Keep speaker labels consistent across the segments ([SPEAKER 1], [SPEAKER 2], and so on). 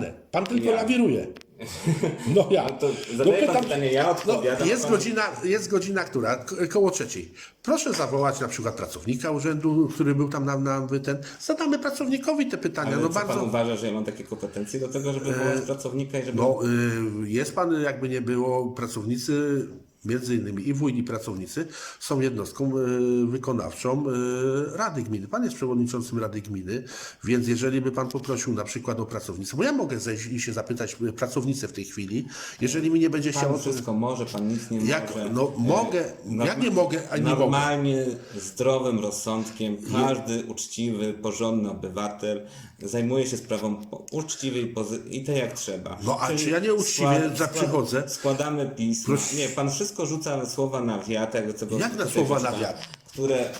[SPEAKER 1] de Pan tylko
[SPEAKER 2] Ja.
[SPEAKER 1] lawiruje. No ja.
[SPEAKER 2] No to zadaje pan pytanie, ja odpowiadam,
[SPEAKER 1] jest,
[SPEAKER 2] pan-
[SPEAKER 1] godzina, jest godzina, która? Ko- Koło trzeciej. Proszę zawołać na przykład pracownika urzędu, który był tam na, na ten. Zadamy pracownikowi te pytania.
[SPEAKER 2] Ale
[SPEAKER 1] no bardzo.
[SPEAKER 2] pan uważa, że ja mam takie kompetencje do tego, żeby wołać pracownika i żeby...
[SPEAKER 1] No, y, jest pan, jakby nie było, pracownicy, między innymi i wójni pracownicy, są jednostką y, wykonawczą y, Rady Gminy. Pan jest przewodniczącym Rady Gminy, więc jeżeli by pan poprosił na przykład o pracownicę, bo ja mogę zejść i się zapytać pracownicę w tej chwili, jeżeli mi nie będzie
[SPEAKER 2] Pan
[SPEAKER 1] chciało...
[SPEAKER 2] wszystko może, pan nic nie
[SPEAKER 1] Jak,
[SPEAKER 2] może.
[SPEAKER 1] no
[SPEAKER 2] E,
[SPEAKER 1] mogę, jak nie mogę, a nie mogę.
[SPEAKER 2] Normalnie, zdrowym rozsądkiem, każdy uczciwy, porządny obywatel zajmuje się sprawą uczciwej pozy- i to jak trzeba.
[SPEAKER 1] No, a
[SPEAKER 2] Czyli
[SPEAKER 1] czy ja nie uczciwie za- przychodzę?
[SPEAKER 2] Składamy pisma. Nie, pan wszystko rzuca słowa na wiatr, jak,
[SPEAKER 1] na słowa na wiatr?
[SPEAKER 2] Które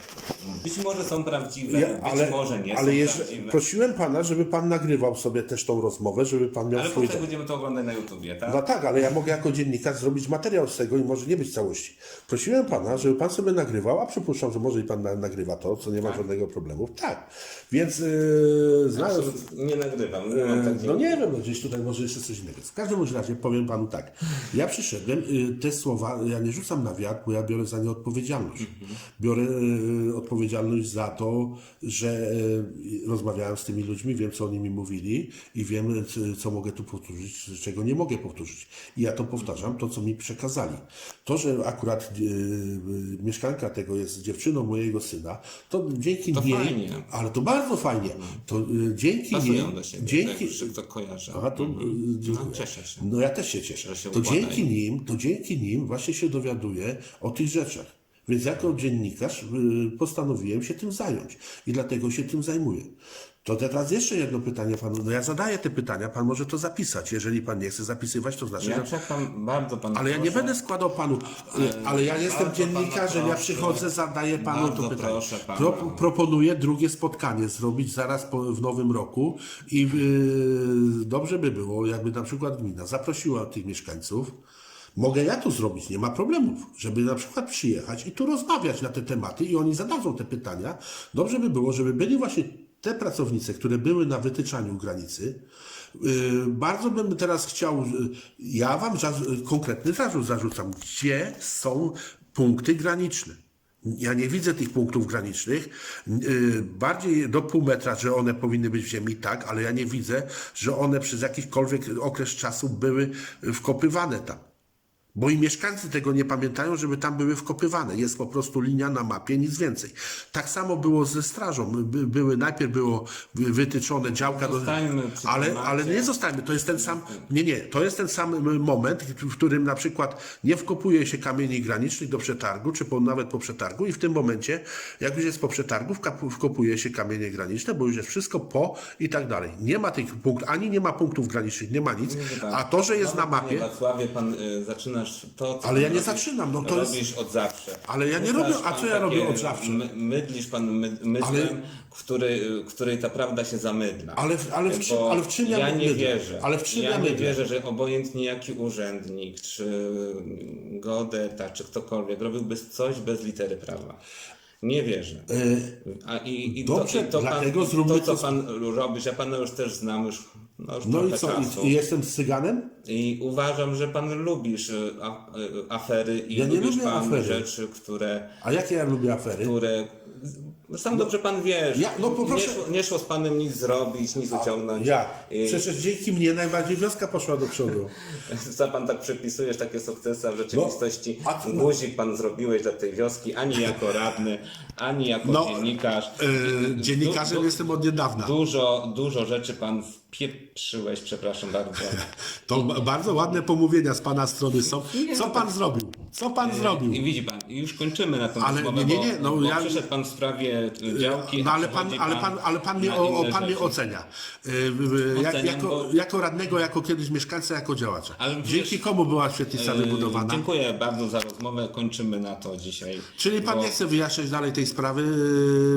[SPEAKER 2] być może są prawdziwe,
[SPEAKER 1] Ja,
[SPEAKER 2] być
[SPEAKER 1] ale
[SPEAKER 2] może nie
[SPEAKER 1] ale
[SPEAKER 2] są
[SPEAKER 1] jeszcze,
[SPEAKER 2] prawdziwe.
[SPEAKER 1] prosiłem pana, żeby pan nagrywał sobie też tą rozmowę, żeby pan miał
[SPEAKER 2] Ale
[SPEAKER 1] swój...
[SPEAKER 2] potem będziemy to oglądać na YouTubie, tak?
[SPEAKER 1] No tak, ale ja mogę jako dziennikarz zrobić materiał z tego i może nie być całości. Prosiłem pana, żeby pan sobie nagrywał, a przypuszczam, że może i pan na, nagrywa to, co nie ma żadnego problemu. Tak. Więc yy, znając.
[SPEAKER 2] Absolutnie Nie nagrywam, nie mam takiego.
[SPEAKER 1] No nie wiem, no gdzieś tutaj może jeszcze coś innego. W każdym bądź razie powiem panu tak. Ja przyszedłem, y, te słowa ja nie rzucam na wiatr, bo ja biorę za nie odpowiedzialność. Biorę y, odpowiedzialność za to, że y, rozmawiałem z tymi ludźmi, wiem co oni mi mówili i wiem co mogę tu powtórzyć, czego nie mogę powtórzyć. I ja to powtarzam, to co mi przekazali. To, że akurat y, y, mieszkanka tego jest dziewczyną mojego syna, to dzięki
[SPEAKER 2] To
[SPEAKER 1] niej,
[SPEAKER 2] fajnie.
[SPEAKER 1] ale to bardzo fajnie, to y, dzięki
[SPEAKER 2] Pasują
[SPEAKER 1] niej,
[SPEAKER 2] do siebie,
[SPEAKER 1] dzięki,
[SPEAKER 2] tak, to kojarzę.
[SPEAKER 1] Aha, to, dziękuję.
[SPEAKER 2] No, cieszę się.
[SPEAKER 1] No ja też się cieszę.
[SPEAKER 2] Się
[SPEAKER 1] to dzięki nim, to dzięki nim właśnie się dowiaduję o tych rzeczach. Więc jako dziennikarz y, postanowiłem się tym zająć i dlatego się tym zajmuję. To teraz jeszcze jedno pytanie panu. No ja zadaję te pytania, pan może to zapisać. Jeżeli pan nie chce zapisywać, to znaczy,
[SPEAKER 2] Ja
[SPEAKER 1] że...
[SPEAKER 2] czekam, bardzo pan
[SPEAKER 1] Ale ja nie
[SPEAKER 2] proszę.
[SPEAKER 1] będę składał panu, y, ale ja jestem dziennikarzem, ja
[SPEAKER 2] proszę.
[SPEAKER 1] przychodzę, zadaję panu
[SPEAKER 2] Bardzo
[SPEAKER 1] to pytanie.
[SPEAKER 2] proszę pana.
[SPEAKER 1] Pro, proponuję drugie spotkanie zrobić zaraz po, w nowym roku i y, dobrze by było, jakby na przykład gmina zaprosiła tych mieszkańców. Mogę ja to zrobić, nie ma problemów, żeby na przykład przyjechać i tu rozmawiać na te tematy i oni zadadzą te pytania. Dobrze by było, żeby byli właśnie te pracownice, które były na wytyczaniu granicy. Yy, Bardzo bym teraz chciał, yy, ja wam konkretny zarzut zarzucam, gdzie są punkty graniczne. Ja nie widzę tych punktów granicznych. Yy, Bardziej do pół metra, że one powinny być w ziemi, tak, ale ja nie widzę, że one przez jakikolwiek okres czasu były wkopywane tam. Bo i mieszkańcy tego nie pamiętają, żeby tam były wkopywane. Jest po prostu linia na mapie, nic więcej. Tak samo było ze strażą. By, były, najpierw było wy- wytyczone działka do. Ale, ale nie zostańmy. To jest ten sam. Nie, nie. To jest ten sam m, moment, w którym na przykład nie wkopuje się kamieni granicznych do przetargu, czy po, nawet po przetargu, i w tym momencie, jak już jest po przetargu, wkopuje się kamienie graniczne, bo już jest wszystko po i tak dalej. Nie ma tych punktów, ani nie ma punktów granicznych, nie ma nic. A to, że jest na
[SPEAKER 2] Panie
[SPEAKER 1] mapie.
[SPEAKER 2] Wacławie, pan y, zaczynasz to, co
[SPEAKER 1] Ale ja nie
[SPEAKER 2] robisz,
[SPEAKER 1] zaczynam, no to jest-
[SPEAKER 2] robisz od zawsze.
[SPEAKER 1] Ale ja nie robię- a
[SPEAKER 2] pan
[SPEAKER 1] co ja robię od zawsze?
[SPEAKER 2] My, mydlisz pan my, myślem,
[SPEAKER 1] Ale-
[SPEAKER 2] który, której ta prawda się zamydla.
[SPEAKER 1] Ale w- ale w czym-
[SPEAKER 2] Bo
[SPEAKER 1] ale w czym ja
[SPEAKER 2] nie
[SPEAKER 1] mydlę?
[SPEAKER 2] wierzę.
[SPEAKER 1] Ale w czym
[SPEAKER 2] ja
[SPEAKER 1] ja
[SPEAKER 2] nie
[SPEAKER 1] mydlę?
[SPEAKER 2] wierzę, że obojętnie jaki urzędnik, czy geodeta, czy ktokolwiek robiłby coś bez litery prawa. Nie wierzę. A i, i
[SPEAKER 1] E, dobrze,
[SPEAKER 2] to, to,
[SPEAKER 1] dlatego
[SPEAKER 2] pan,
[SPEAKER 1] zróbmy
[SPEAKER 2] to, co pan robisz, ja pana już też znam już, no już
[SPEAKER 1] No i co?
[SPEAKER 2] czasu.
[SPEAKER 1] I, jestem z cyganem?
[SPEAKER 2] I uważam, że pan lubisz a, y, afery i
[SPEAKER 1] Ja nie
[SPEAKER 2] lubisz
[SPEAKER 1] lubię
[SPEAKER 2] pan
[SPEAKER 1] afery.
[SPEAKER 2] rzeczy, które,
[SPEAKER 1] A jakie ja lubię afery?
[SPEAKER 2] które sam dobrze pan wiesz.
[SPEAKER 1] ja- no
[SPEAKER 2] nie, szło, nie szło z panem nic zrobić, nic uciągnąć.
[SPEAKER 1] Ja.
[SPEAKER 2] I
[SPEAKER 1] Przecież dzięki mnie najbardziej wioska poszła do przodu.
[SPEAKER 2] co pan tak przepisujesz takie sukcesy, a w rzeczywistości
[SPEAKER 1] No, a
[SPEAKER 2] guzik pan zrobiłeś dla tej wioski, ani jako radny, ani jako
[SPEAKER 1] No,
[SPEAKER 2] dziennikarz.
[SPEAKER 1] Yy, dziennikarzem
[SPEAKER 2] Du- du-
[SPEAKER 1] jestem od niedawna.
[SPEAKER 2] Dużo, dużo rzeczy pan wpieprzyłeś, przepraszam bardzo.
[SPEAKER 1] To ba- bardzo ładne pomówienia z pana strony są. Co pan zrobił? Co pan zrobił?
[SPEAKER 2] I widzi pan, już kończymy na tą
[SPEAKER 1] Ale
[SPEAKER 2] rozmowę,
[SPEAKER 1] nie, nie, nie,
[SPEAKER 2] bo,
[SPEAKER 1] no
[SPEAKER 2] bo
[SPEAKER 1] ja-
[SPEAKER 2] przyszedł pan w sprawie działki,
[SPEAKER 1] No ale pan, ale pan, ale pan mnie, o, pan mnie ocenia. Jak,
[SPEAKER 2] Oceniam,
[SPEAKER 1] jako,
[SPEAKER 2] bo-
[SPEAKER 1] jako radnego, jako kiedyś mieszkańca, jako działacza.
[SPEAKER 2] Ale
[SPEAKER 1] Dzięki komu była świetlica wybudowana?
[SPEAKER 2] Dziękuję bardzo za rozmowę, kończymy na to dzisiaj.
[SPEAKER 1] Czyli pan
[SPEAKER 2] bo,
[SPEAKER 1] nie chce wyjaśniać dalej tej sprawy,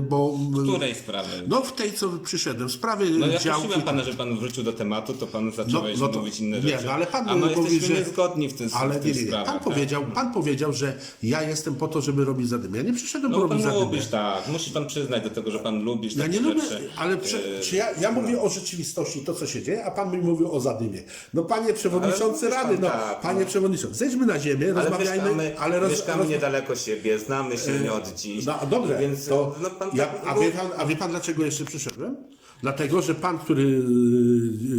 [SPEAKER 1] bo...
[SPEAKER 2] Której sprawy?
[SPEAKER 1] No w tej, co przyszedłem, sprawy
[SPEAKER 2] No ja
[SPEAKER 1] działki...
[SPEAKER 2] pana, żeby pan wrócił do tematu, to pan zacząłeś
[SPEAKER 1] no to-
[SPEAKER 2] mówić inne
[SPEAKER 1] nie,
[SPEAKER 2] rzeczy.
[SPEAKER 1] no ale pan
[SPEAKER 2] A my
[SPEAKER 1] mówi,
[SPEAKER 2] jesteśmy
[SPEAKER 1] że-
[SPEAKER 2] niezgodni w tym
[SPEAKER 1] Ale
[SPEAKER 2] w
[SPEAKER 1] nie, nie, nie.
[SPEAKER 2] sprawach.
[SPEAKER 1] Pan
[SPEAKER 2] tak?
[SPEAKER 1] powiedział, pan powiedział, że ja jestem po to, żeby robić zadymy. Ja nie przyszedłem
[SPEAKER 2] No pan
[SPEAKER 1] robić zadymy.
[SPEAKER 2] lubisz tak. Musi pan przyznać do tego, że pan lubisz
[SPEAKER 1] Ja nie lubię,
[SPEAKER 2] rzeczy.
[SPEAKER 1] ale
[SPEAKER 2] E,
[SPEAKER 1] czy ja, ja mówię o rzeczywistości, to co się dzieje, a pan mi mówił o zadymie. No panie przewodniczący Rady, no
[SPEAKER 2] tak,
[SPEAKER 1] panie
[SPEAKER 2] no.
[SPEAKER 1] przewodniczący, zejdźmy na ziemię,
[SPEAKER 2] Ale
[SPEAKER 1] rozmawiajmy,
[SPEAKER 2] mieszkamy,
[SPEAKER 1] ale roz,
[SPEAKER 2] mieszkamy
[SPEAKER 1] roz,
[SPEAKER 2] niedaleko siebie, znamy się nie od dziś.
[SPEAKER 1] No dobrze,
[SPEAKER 2] Więc
[SPEAKER 1] to
[SPEAKER 2] no, pan
[SPEAKER 1] ja,
[SPEAKER 2] tak,
[SPEAKER 1] a, wie pan, a wie pan dlaczego jeszcze przyszedłem? Dlatego, że pan, który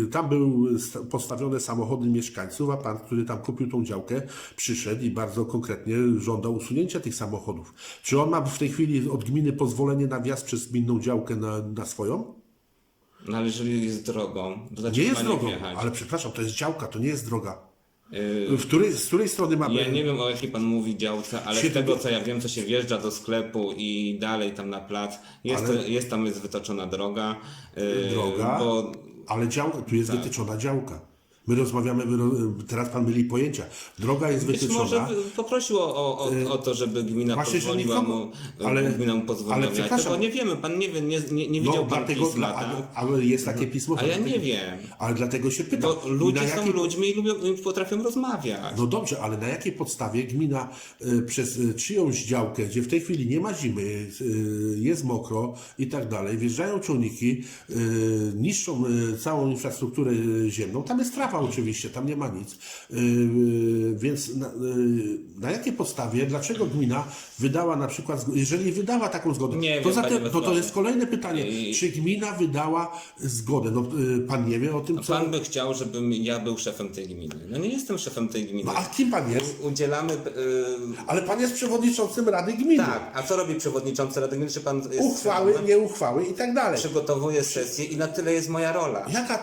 [SPEAKER 1] y, tam był sta- postawione samochody mieszkańców, a pan, który tam kupił tą działkę, przyszedł i bardzo konkretnie żądał usunięcia tych samochodów. Czy on ma w tej chwili od gminy pozwolenie na wjazd przez gminną działkę na, na swoją?
[SPEAKER 2] No ale jeżeli jest drogą, to
[SPEAKER 1] Nie
[SPEAKER 2] dlaczego
[SPEAKER 1] jest
[SPEAKER 2] nie
[SPEAKER 1] drogą,
[SPEAKER 2] wjechać?
[SPEAKER 1] ale przepraszam, to jest działka, to nie jest droga.
[SPEAKER 2] Yy,
[SPEAKER 1] W której, z której strony mamy...
[SPEAKER 2] Ja nie wiem o jakiej pan mówi działce, ale z
[SPEAKER 1] Siedem-
[SPEAKER 2] tego co ja wiem, co się wjeżdża do sklepu i dalej tam na plac, jest,
[SPEAKER 1] Ale-
[SPEAKER 2] jest tam jest wytoczona droga. yy,
[SPEAKER 1] Droga,
[SPEAKER 2] Bo
[SPEAKER 1] ale dział, tu jest wytyczona działka. My rozmawiamy, teraz pan myli pojęcia. Droga jest
[SPEAKER 2] być
[SPEAKER 1] wytyczona.
[SPEAKER 2] może poprosił o, o, o, o to, żeby gmina
[SPEAKER 1] Właśnie,
[SPEAKER 2] pozwoliła mu,
[SPEAKER 1] ale-
[SPEAKER 2] gmina mu pozwoliła
[SPEAKER 1] ale
[SPEAKER 2] wjechać.
[SPEAKER 1] przepraszam.
[SPEAKER 2] Tego nie wiemy, pan nie wie, nie, nie, nie widział
[SPEAKER 1] No,
[SPEAKER 2] pan
[SPEAKER 1] dlatego,
[SPEAKER 2] pisma,
[SPEAKER 1] dla,
[SPEAKER 2] tak?
[SPEAKER 1] ale, ale jest takie pismo.
[SPEAKER 2] A ja
[SPEAKER 1] dlatego-
[SPEAKER 2] nie wiem.
[SPEAKER 1] Ale dlatego się pytam.
[SPEAKER 2] Bo ludzie
[SPEAKER 1] na
[SPEAKER 2] są
[SPEAKER 1] jakiej-
[SPEAKER 2] ludźmi i lubią, i potrafią rozmawiać.
[SPEAKER 1] No dobrze, ale na jakiej podstawie gmina y, przez y, czyjąś działkę, gdzie w tej chwili nie ma zimy, y, jest mokro i tak dalej, wjeżdżają ciągniki, y, niszczą y, całą infrastrukturę y, ziemną, tam jest trawa oczywiście, tam nie ma nic. Y, y, więc na, y, na jakiej podstawie, dlaczego gmina wydała na przykład, jeżeli wydała taką zgodę,
[SPEAKER 2] Nie
[SPEAKER 1] to,
[SPEAKER 2] wiem,
[SPEAKER 1] zatem, to, to jest kolejne pytanie,
[SPEAKER 2] I-
[SPEAKER 1] czy gmina wydała zgodę? No, pan nie wie o tym, co...
[SPEAKER 2] Pan by chciał, żebym ja był szefem tej gminy. No nie jestem szefem tej gminy.
[SPEAKER 1] No, a kim pan jest?
[SPEAKER 2] Udzielamy... Yy,
[SPEAKER 1] Ale pan jest przewodniczącym Rady Gminy.
[SPEAKER 2] tak, a co robi przewodniczący Rady Gminy? Czy pan
[SPEAKER 1] uchwały, nie uchwały i tak dalej.
[SPEAKER 2] Przygotowuje sesję i na tyle jest moja rola.
[SPEAKER 1] Jaka,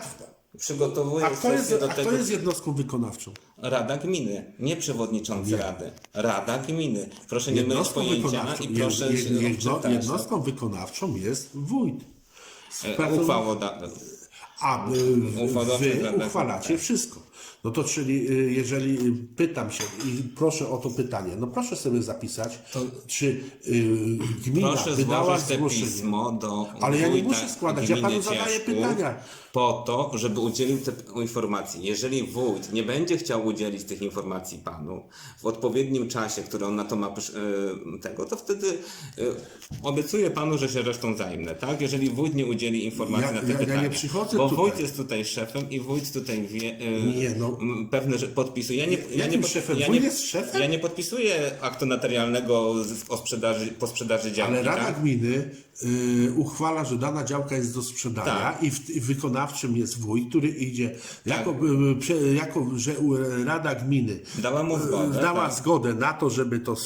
[SPEAKER 1] A, kto jest,
[SPEAKER 2] do
[SPEAKER 1] a
[SPEAKER 2] tego...
[SPEAKER 1] kto jest jednostką wykonawczą?
[SPEAKER 2] Rada Gminy, nie przewodniczący Rady. Rada Gminy. Proszę nie mylić pojęcia i proszę
[SPEAKER 1] jedno,
[SPEAKER 2] odczytać.
[SPEAKER 1] jednostką wykonawczą jest wójt.
[SPEAKER 2] E, Uchwało da...
[SPEAKER 1] A wy uchwalacie wszystko. No to czyli y, jeżeli y, pytam się i proszę o to pytanie, no proszę sobie zapisać, czy y, gmina
[SPEAKER 2] Proszę
[SPEAKER 1] wydała zgłoszenie.
[SPEAKER 2] pismo do
[SPEAKER 1] Ale ja nie muszę składać, ja panu zadaję pytania.
[SPEAKER 2] Po to, żeby udzielił te informacji. Jeżeli wójt nie będzie chciał udzielić tych informacji panu w odpowiednim czasie, który on na to ma tego, to wtedy obiecuję panu, że się resztą zajmę, tak? Jeżeli wójt nie udzieli informacji
[SPEAKER 1] Ja-
[SPEAKER 2] na te
[SPEAKER 1] ja- ja nie
[SPEAKER 2] pytania.
[SPEAKER 1] przychodzę
[SPEAKER 2] bo
[SPEAKER 1] tutaj.
[SPEAKER 2] wójt jest tutaj szefem i wójt tutaj wie, y,
[SPEAKER 1] Nie, no.
[SPEAKER 2] pewne rzeczy podpisuje. Ja nie, ja nie,
[SPEAKER 1] szefem?
[SPEAKER 2] Ja nie,
[SPEAKER 1] jest szefem?
[SPEAKER 2] Ja nie podpisuję aktu notarialnego z- o sprzedaży, po sprzedaży działki.
[SPEAKER 1] Ale Rada
[SPEAKER 2] tak?
[SPEAKER 1] Gminy y, uchwala, że dana działka jest do sprzedania
[SPEAKER 2] Tak.
[SPEAKER 1] i, w, i wykonawczym jest wójt, który idzie jako, y, prze, jako że Rada Gminy
[SPEAKER 2] Dała mu zgodę.
[SPEAKER 1] y, dała
[SPEAKER 2] tak.
[SPEAKER 1] zgodę na to, żeby to,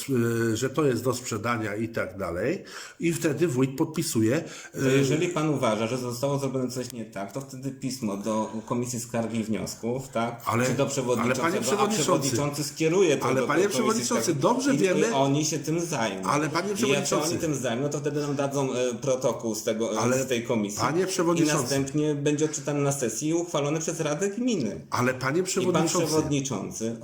[SPEAKER 1] y, że to jest do sprzedania i tak dalej i wtedy wójt podpisuje. y,
[SPEAKER 2] jeżeli pan uważa, że zostało zrobione coś nie tak, to wtedy pismo do Komisji Skargi i Wniosków, tak?
[SPEAKER 1] Ale-
[SPEAKER 2] Czy do przewodniczącego,
[SPEAKER 1] ale panie przewodniczący-
[SPEAKER 2] przewodniczący skieruje to
[SPEAKER 1] ale
[SPEAKER 2] do,
[SPEAKER 1] panie
[SPEAKER 2] do
[SPEAKER 1] przewodniczący, dobrze
[SPEAKER 2] I,
[SPEAKER 1] wiemy-
[SPEAKER 2] I oni się tym zajmą.
[SPEAKER 1] Ale panie
[SPEAKER 2] I jak się
[SPEAKER 1] przewodniczący-
[SPEAKER 2] oni tym zajmą, to wtedy nam dadzą protokół z, tego, e,
[SPEAKER 1] Ale
[SPEAKER 2] z tej komisji.
[SPEAKER 1] panie przewodniczący-
[SPEAKER 2] I następnie będzie odczytany na sesji i uchwalony przez Radę Gminy.
[SPEAKER 1] ale panie
[SPEAKER 2] I pan
[SPEAKER 1] przewodniczący,
[SPEAKER 2] przewodniczący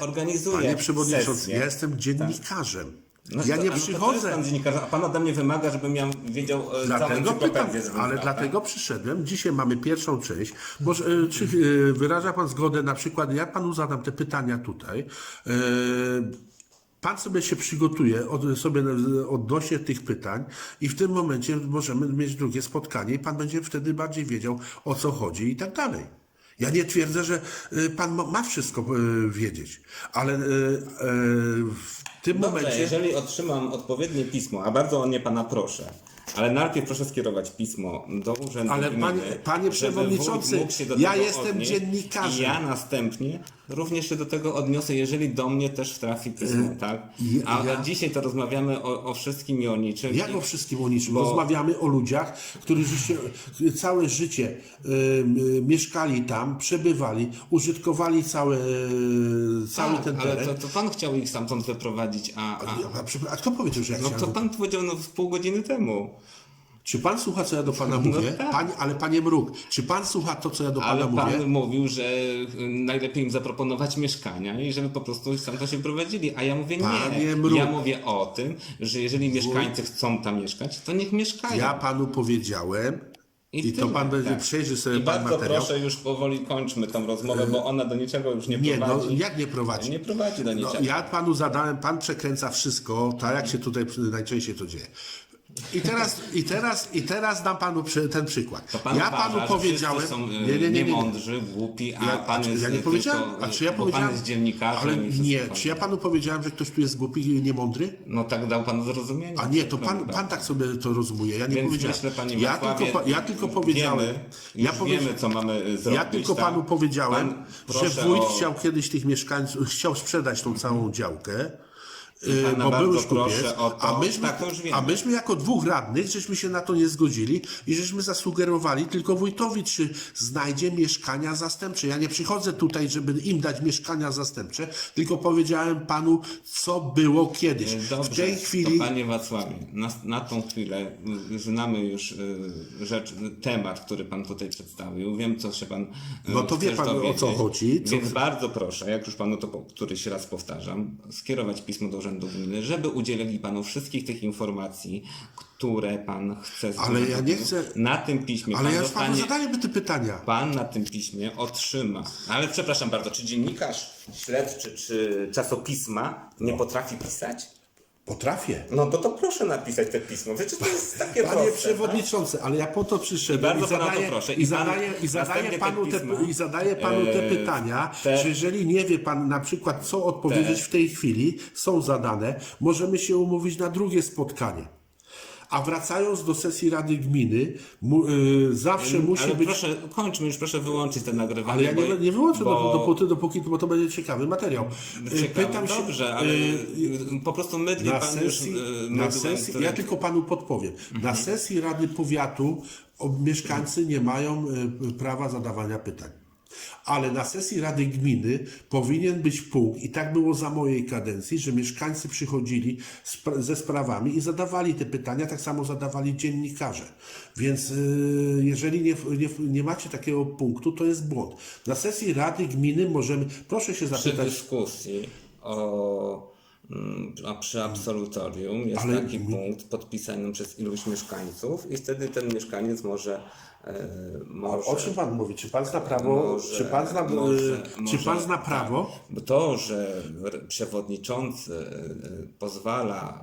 [SPEAKER 2] organizuje
[SPEAKER 1] panie przewodniczący,
[SPEAKER 2] sesję.
[SPEAKER 1] ja jestem dziennikarzem.
[SPEAKER 2] No
[SPEAKER 1] ja
[SPEAKER 2] to-
[SPEAKER 1] nie
[SPEAKER 2] no
[SPEAKER 1] przychodzę.
[SPEAKER 2] pan dziennikarz, a pan ode mnie wymaga, żebym ja wiedział e,
[SPEAKER 1] Dlatego pytam, ale
[SPEAKER 2] znał,
[SPEAKER 1] dlatego przyszedłem. Dzisiaj mamy pierwszą część. Może, e, czy e, wyraża Pan zgodę na przykład, ja Panu zadam te pytania tutaj. Pan sobie się przygotuje od, sobie odnośnie tych pytań i w tym momencie możemy mieć drugie spotkanie i Pan będzie wtedy bardziej wiedział o co chodzi i tak dalej. Ja nie twierdzę, że e, Pan ma- wszystko e, wiedzieć, ale e, w tym
[SPEAKER 2] Dobrze,
[SPEAKER 1] momencie...
[SPEAKER 2] jeżeli otrzymam odpowiednie pismo, a bardzo o nie pana proszę, ale najpierw proszę skierować pismo do urzędu
[SPEAKER 1] Ale
[SPEAKER 2] gminy,
[SPEAKER 1] panie- panie przewodniczący, ja jestem dziennikarzem.
[SPEAKER 2] I ja następnie również się do tego odniosę, jeżeli do mnie też trafi pismo, tak?
[SPEAKER 1] ja-
[SPEAKER 2] A,
[SPEAKER 1] ja-
[SPEAKER 2] a dzisiaj to rozmawiamy o, o wszystkim i o niczym.
[SPEAKER 1] Jak o wszystkim o niczym?
[SPEAKER 2] Bo-
[SPEAKER 1] Rozmawiamy o ludziach, którzy całe życie y, mieszkali tam, przebywali, użytkowali całe, cały
[SPEAKER 2] tak,
[SPEAKER 1] ten
[SPEAKER 2] ale
[SPEAKER 1] teren.
[SPEAKER 2] to, to pan chciał ich stamtąd wyprowadzić, a, a,
[SPEAKER 1] A, a, a kto powiedział, że ja
[SPEAKER 2] no to pan powiedział no, w pół godziny temu.
[SPEAKER 1] Czy pan słucha, co ja do pana mówię?
[SPEAKER 2] tak.
[SPEAKER 1] Panie, ale panie Mruk, czy pan słucha to, co ja do pana
[SPEAKER 2] Ale pan
[SPEAKER 1] mówię?
[SPEAKER 2] mówił, że y, najlepiej im zaproponować mieszkania i żeby po prostu tam to się prowadzili. A ja mówię
[SPEAKER 1] Panie
[SPEAKER 2] nie.
[SPEAKER 1] Mruk.
[SPEAKER 2] Ja mówię o tym, że jeżeli mieszkańcy chcą tam mieszkać, to niech mieszkają.
[SPEAKER 1] Ja panu powiedziałem i, to
[SPEAKER 2] tyle,
[SPEAKER 1] pan będzie
[SPEAKER 2] tak.
[SPEAKER 1] przejrzy sobie
[SPEAKER 2] I
[SPEAKER 1] pan
[SPEAKER 2] bardzo
[SPEAKER 1] materiał.
[SPEAKER 2] proszę, już powoli kończmy tą rozmowę, bo ona do niczego już nie,
[SPEAKER 1] Nie, no
[SPEAKER 2] prowadzi.
[SPEAKER 1] jak nie prowadzi?
[SPEAKER 2] Nie prowadzi do
[SPEAKER 1] No,
[SPEAKER 2] niczego.
[SPEAKER 1] ja panu zadałem, pan przekręca wszystko, tak jak się tutaj najczęściej to dzieje. I teraz, i teraz, i teraz dam panu przy, ten przykład.
[SPEAKER 2] To pan
[SPEAKER 1] ja
[SPEAKER 2] uważa,
[SPEAKER 1] panu powiedziałem.
[SPEAKER 2] są
[SPEAKER 1] nie,
[SPEAKER 2] nie,
[SPEAKER 1] nie, nie, nie,
[SPEAKER 2] niemądrzy, głupi, a
[SPEAKER 1] Ja,
[SPEAKER 2] pan
[SPEAKER 1] a czy
[SPEAKER 2] jest
[SPEAKER 1] ja nie
[SPEAKER 2] tylko,
[SPEAKER 1] powiedziałem? A czy ja powiedziałem?
[SPEAKER 2] pan jest dziennikarzem
[SPEAKER 1] Ale nie,
[SPEAKER 2] pan
[SPEAKER 1] czy ja panu powiedziałem, że ktoś tu jest głupi i niemądry?
[SPEAKER 2] No tak dał pan zrozumienie.
[SPEAKER 1] A nie, to pan,
[SPEAKER 2] Prawda.
[SPEAKER 1] pan tak sobie to rozumie. Ja nie
[SPEAKER 2] Więc
[SPEAKER 1] powiedziałem.
[SPEAKER 2] myślę, panie
[SPEAKER 1] ja, tylko, ja tylko powiedziałem.
[SPEAKER 2] Wiemy,
[SPEAKER 1] ja powiedzia-
[SPEAKER 2] wiemy, co mamy y, zrobić.
[SPEAKER 1] Ja tylko
[SPEAKER 2] tak?
[SPEAKER 1] panu powiedziałem,
[SPEAKER 2] Pan,
[SPEAKER 1] że wójt
[SPEAKER 2] o-
[SPEAKER 1] chciał kiedyś tych mieszkańców, chciał sprzedać tą całą działkę. Y,
[SPEAKER 2] pana
[SPEAKER 1] Bo był już kupiec,
[SPEAKER 2] o to.
[SPEAKER 1] a myśmy,
[SPEAKER 2] Tak,
[SPEAKER 1] a myśmy jako dwóch radnych, żeśmy się na to nie zgodzili i żeśmy zasugerowali tylko wójtowi, czy znajdzie mieszkania zastępcze. Ja nie przychodzę tutaj, żeby im dać mieszkania zastępcze, tylko powiedziałem panu, co było kiedyś.
[SPEAKER 2] Dobrze,
[SPEAKER 1] w tej chwili
[SPEAKER 2] to panie Wacławie, na, na tą chwilę y, znamy już y, rzecz, temat, który pan tutaj przedstawił. Wiem, co się pan y,
[SPEAKER 1] No to wie pan, o
[SPEAKER 2] dowiedzieć.
[SPEAKER 1] co chodzi, co-
[SPEAKER 2] Więc bardzo proszę, jak już panu to któryś raz powtarzam, skierować pismo do Urzędu Gminy, żeby udzielili panu wszystkich tych informacji, które pan chce.
[SPEAKER 1] Ale ja nie chcę-
[SPEAKER 2] Na tym piśmie
[SPEAKER 1] Ale
[SPEAKER 2] pan
[SPEAKER 1] ja już panu
[SPEAKER 2] dostanie...
[SPEAKER 1] zadaję te pytania.
[SPEAKER 2] Pan na tym piśmie otrzyma. Ale przepraszam bardzo, czy dziennikarz śledczy czy czasopisma nie potrafi pisać?
[SPEAKER 1] Potrafię.
[SPEAKER 2] No to, to proszę napisać te pismo. Wiecie, to jest takie
[SPEAKER 1] Panie
[SPEAKER 2] proste.
[SPEAKER 1] przewodniczący, ale ja po to przyszedłem
[SPEAKER 2] I
[SPEAKER 1] i,
[SPEAKER 2] bardzo pana o to
[SPEAKER 1] zadaję,
[SPEAKER 2] proszę.
[SPEAKER 1] i
[SPEAKER 2] I pan
[SPEAKER 1] zadaję, i zadaję
[SPEAKER 2] następnie
[SPEAKER 1] panu
[SPEAKER 2] te
[SPEAKER 1] te,
[SPEAKER 2] pisma,
[SPEAKER 1] i zadaję panu te
[SPEAKER 2] e,
[SPEAKER 1] pytania,
[SPEAKER 2] te-
[SPEAKER 1] że jeżeli nie wie pan na przykład co odpowiedzieć
[SPEAKER 2] Te-
[SPEAKER 1] w tej chwili, są zadane, możemy się umówić na drugie spotkanie. A wracając do sesji Rady Gminy, mu, y, zawsze musi
[SPEAKER 2] Ale
[SPEAKER 1] być...
[SPEAKER 2] proszę, kończmy już, proszę wyłączyć te nagrywanie.
[SPEAKER 1] Ale ja nie,
[SPEAKER 2] bo-
[SPEAKER 1] nie wyłączę
[SPEAKER 2] bo-
[SPEAKER 1] dopóty, dopóki, bo to będzie ciekawy materiał. Y,
[SPEAKER 2] Ciekawe, dobrze, ale
[SPEAKER 1] y,
[SPEAKER 2] po prostu mydli
[SPEAKER 1] na
[SPEAKER 2] pan
[SPEAKER 1] sesji,
[SPEAKER 2] już y,
[SPEAKER 1] na sesji ja tylko panu podpowiem. Na sesji Rady Powiatu mieszkańcy nie mają y, prawa zadawania pytań. Ale na sesji Rady Gminy powinien być punkt, i tak było za mojej kadencji, że mieszkańcy przychodzili ze sprawami i zadawali te pytania, tak samo zadawali dziennikarze. Więc y, jeżeli nie, nie, nie macie takiego punktu, to jest błąd. Na sesji Rady Gminy możemy, proszę się
[SPEAKER 2] Przy
[SPEAKER 1] zapytać,
[SPEAKER 2] dyskusji o, a przy absolutorium jest
[SPEAKER 1] Ale-
[SPEAKER 2] taki punkt podpisany przez iluś mieszkańców i wtedy ten mieszkaniec może, e, może
[SPEAKER 1] o czym pan mówi? Czy pan zna prawo?
[SPEAKER 2] Może-
[SPEAKER 1] czy pan zna,
[SPEAKER 2] może-
[SPEAKER 1] czy pan zna
[SPEAKER 2] tak.
[SPEAKER 1] prawo?
[SPEAKER 2] Bo to, że przewodniczący y, pozwala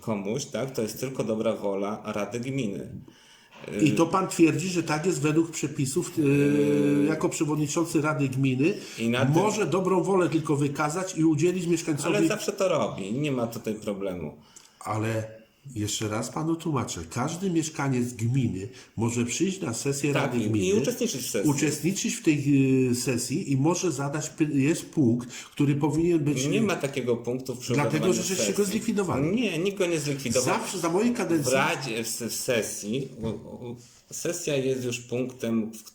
[SPEAKER 2] komuś, tak, to jest tylko dobra wola Rady Gminy.
[SPEAKER 1] I to pan twierdzi, że tak jest według przepisów, yy, jako przewodniczący Rady Gminy,
[SPEAKER 2] I na tym-
[SPEAKER 1] może dobrą wolę tylko wykazać i udzielić mieszkańcowi.
[SPEAKER 2] Ale zawsze to robi, nie ma tutaj problemu.
[SPEAKER 1] Jeszcze raz panu tłumaczę. Każdy mieszkaniec gminy może przyjść na sesję
[SPEAKER 2] Tak,
[SPEAKER 1] Rady
[SPEAKER 2] i-
[SPEAKER 1] Gminy.
[SPEAKER 2] i uczestniczyć w sesji.
[SPEAKER 1] uczestniczyć w tej yy, sesji i może zadać, py- jest punkt, który powinien być.
[SPEAKER 2] Nie ma takiego punktu w
[SPEAKER 1] Dlatego, że żeście
[SPEAKER 2] sesji.
[SPEAKER 1] go zlikwidowali.
[SPEAKER 2] Nie, nikt go nie zlikwidował.
[SPEAKER 1] Zawsze za mojej
[SPEAKER 2] W
[SPEAKER 1] kadencji.
[SPEAKER 2] Radzie, w, w sesji, u- u- sesja jest już punktem, w